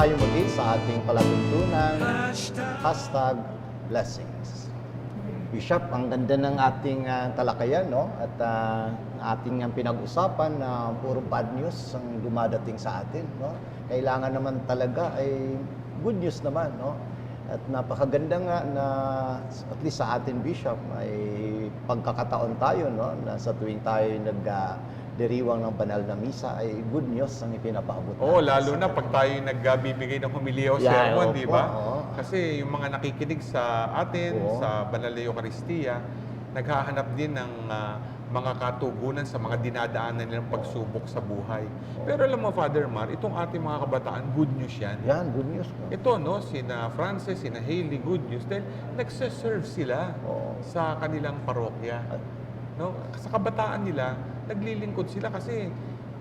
tayo muli sa ating palatuntunan hashtag blessings. Bishop, ang ganda ng ating ah, talakayan, no? At ah, ating ang pinag-usapan na puro bad news ang dumadating sa atin, no? Kailangan naman talaga ay good news naman, no? At napakaganda nga na at least sa atin, Bishop, ay pagkakataon tayo, no? Na sa tuwing tayo nag ah, diriwang ng banal na misa ay good news ang ipinapaabot Oo, natin lalo sa na pag tayo nagbibigay ng humilya o Yeah, sermon, di ba? oo. Kasi yung mga nakikinig sa atin, Oo. sa Banal na Eucharistia, naghahanap din ng ah, mga katugunan sa mga dinadaanan nilang pagsubok sa buhay. Pero alam mo, Father Mar, itong ating mga kabataan, good news yan. Yan, good news. No? Ito, no, sina Francis, sina Haley, good news. Dahil nagsaserve sila Oo. sa kanilang parokya. No? Sa kabataan nila, naglilingkod sila kasi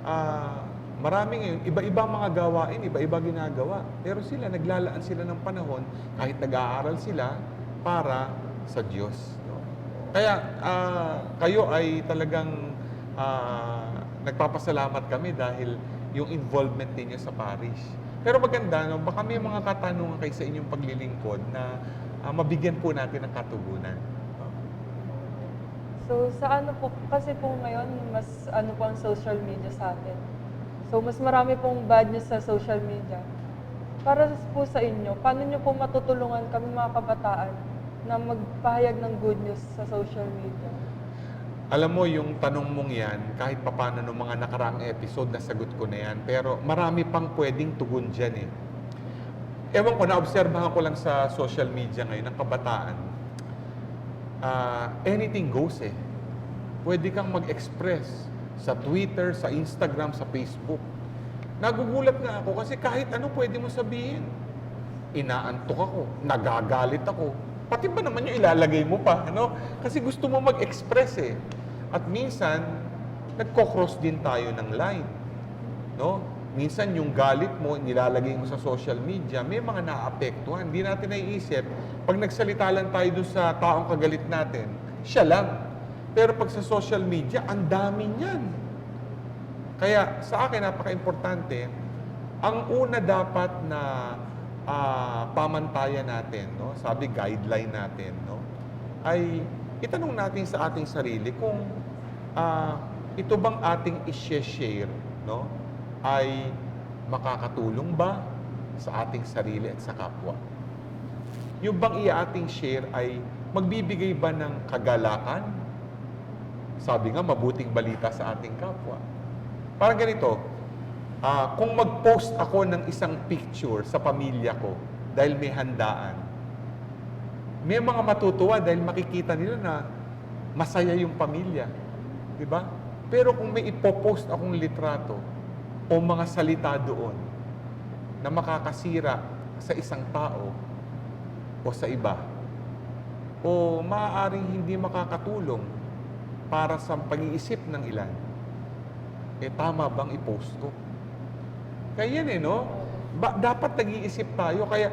ah, marami ngayon, iba-iba mga gawain, iba-iba ginagawa. Pero sila, naglalaan sila ng panahon kahit nag-aaral sila para sa Diyos. No? Kaya ah, kayo ay talagang ah, nagpapasalamat kami dahil yung involvement ninyo sa parish. Pero maganda, no? baka may mga katanungan kayo sa inyong paglilingkod na ah, mabigyan po natin ng katugunan. So sa ano po, kasi po ngayon, mas ano po ang social media sa atin. So mas marami pong bad news sa social media. Para po sa inyo, paano nyo po matutulungan kami mga kabataan na magpahayag ng good news sa social media? Alam mo, yung tanong mong yan, kahit papano ng mga nakaraang episode, nasagot ko na yan. Pero marami pang pwedeng tugon dyan eh. Ewan ko, naobserbahan ko lang sa social media ngayon ng kabataan. Ah, anything goes eh. Pwede kang mag-express sa Twitter, sa Instagram, sa Facebook. Nagugulat nga ako kasi kahit ano pwede mo sabihin. Inaantok ako, nagagalit ako. Pati ba naman yung ilalagay mo pa, ano? Kasi gusto mo mag-express eh. At minsan, nagko-cross din tayo ng line. No? Minsan yung galit mo, nilalagay mo sa social media, may mga naapektuhan. Hindi natin naiisip, pag nagsalita lang tayo dun sa taong kagalit natin, siya lang. Pero pag sa social media, ang dami niyan. Kaya sa akin, napaka-importante, ang una dapat na ah, pamantayan natin, no? sabi guideline natin, no? ay itanong natin sa ating sarili kung ah, ito bang ating i-share no? Ay makakatulong ba sa ating sarili at sa kapwa? Yung bang i-ating share ay magbibigay ba ng kagalakan? Sabi nga, mabuting balita sa ating kapwa. Parang ganito, ah, kung mag-post ako ng isang picture sa pamilya ko dahil may handaan, may mga matutuwa dahil makikita nila na masaya yung pamilya. Di ba? Pero kung may ipopost akong litrato o mga salita doon na makakasira sa isang tao o sa iba, o maaaring hindi makakatulong para sa pag-iisip ng ilan, eh tama bang i-post ko? Kaya yan eh, no? Ba- dapat nag-iisip tayo. Kaya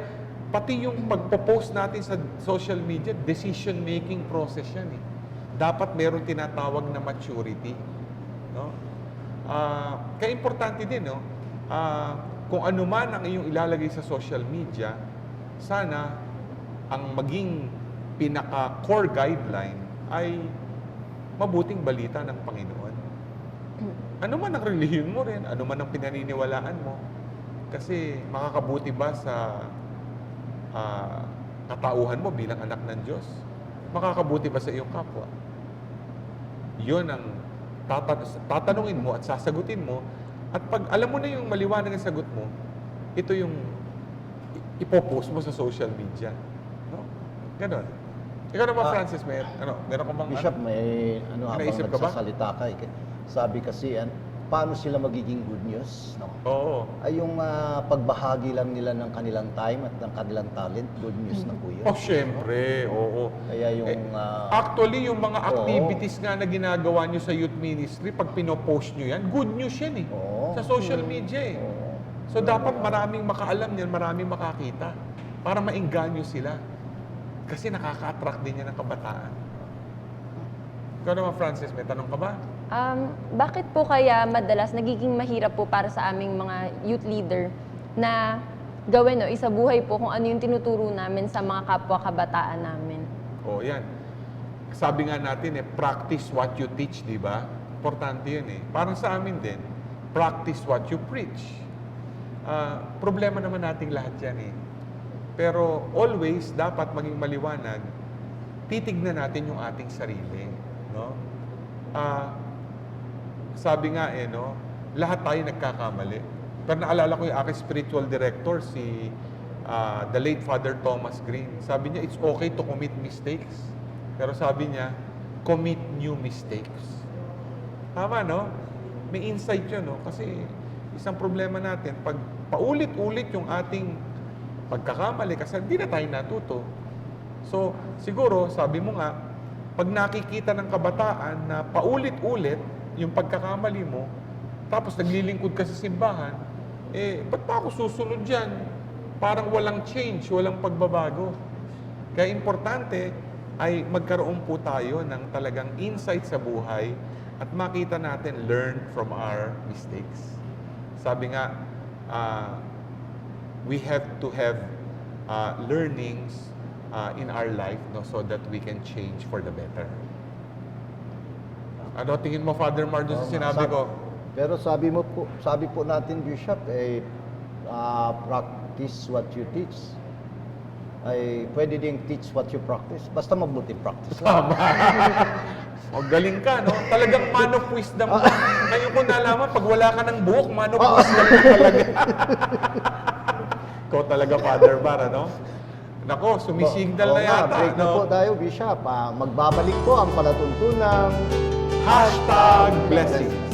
pati yung pagpo-post natin sa social media, decision-making process yan eh. Dapat meron tinatawag na maturity. No? Ah, kaya importante din, no? Ah, kung ano man ang iyong ilalagay sa social media, sana ang maging pinaka-core guideline ay mabuting balita ng Panginoon. Ano man ang relihiyon mo rin, ano man ang pinaniniwalaan mo. Kasi makakabuti ba sa ah, katauhan mo bilang anak ng Diyos? Makakabuti ba sa iyong kapwa? Yun ang tata- tatanungin mo at sasagutin mo. At pag alam mo na yung maliwanag ang sagot mo, ito yung ipopost mo sa social media. No? Ganon. Ikaw naman, Ah. Francis, may, ano, meron ka bang... Bishop, may ano habang nagsasalita ka, eh, sabi kasi, an, paano sila magiging good news? No? Oo. Ay yung ah, pagbahagi lang nila ng kanilang time at ng kanilang talent, good news na po yun. Oh, syempre. Oo. Kaya yung... Eh, ah, Actually, yung mga Oo. activities nga na ginagawa nyo sa youth ministry, pag pinopost nyo yan, good news yan eh. Oo. Sa social media eh. oo. So dapat maraming makaalam yan, maraming makakita para maingganyo sila. Kasi nakaka-attract din yan ng kabataan. Ikaw naman, Francis, may tanong ka ba? Um, bakit po kaya madalas nagiging mahirap po para sa aming mga youth leader na gawin o isabuhay po kung ano yung tinuturo namin sa mga kapwa kabataan namin. O, yan. Sabi nga natin eh, practice what you teach, di ba? Importante yun eh. Parang sa amin din, practice what you preach. Ah, problema naman nating lahat yan eh. Pero always, dapat maging maliwanag, titignan natin yung ating sarili. No? Ah, sabi nga eh, no, lahat tayo nagkakamali. Pero naalala ko yung aking spiritual director, si ah, the late Father Thomas Green. Sabi niya, it's okay to commit mistakes. Pero sabi niya, commit new mistakes. Tama, no? May insight yun, no? Kasi isang problema natin, pag paulit-ulit yung ating pagkakamali, kasi hindi na tayo natuto. So, siguro, sabi mo nga, pag nakikita ng kabataan na paulit-ulit yung pagkakamali mo, tapos naglilingkod ka sa simbahan, eh, ba't pa ako susunod dyan? Parang walang change, walang pagbabago. Kaya importante ay magkaroon po tayo ng talagang insight sa buhay at makita natin, learn from our mistakes. Sabi nga, ah, we have to have uh, learnings uh, in our life no, so that we can change for the better. Ano tingin mo, Father Marjo, sa sinabi ko? Pero sabi mo po, sabi po natin, Bishop, eh, ah, practice what you teach. Ay, pwede ding teach what you practice. Basta mabuti practice lang. O, galing ka, no? Talagang man of wisdom. ka. Ngayon ko nalaman, pag wala ka ng buhok, man of wisdom ka talaga. Ikaw talaga, Father Bar, ano? Nako, sumisignal Oo na nga, yata, break na po no? tayo, Bishop. Ah, magbabalik po ang palatuntunang Hashtag blessing.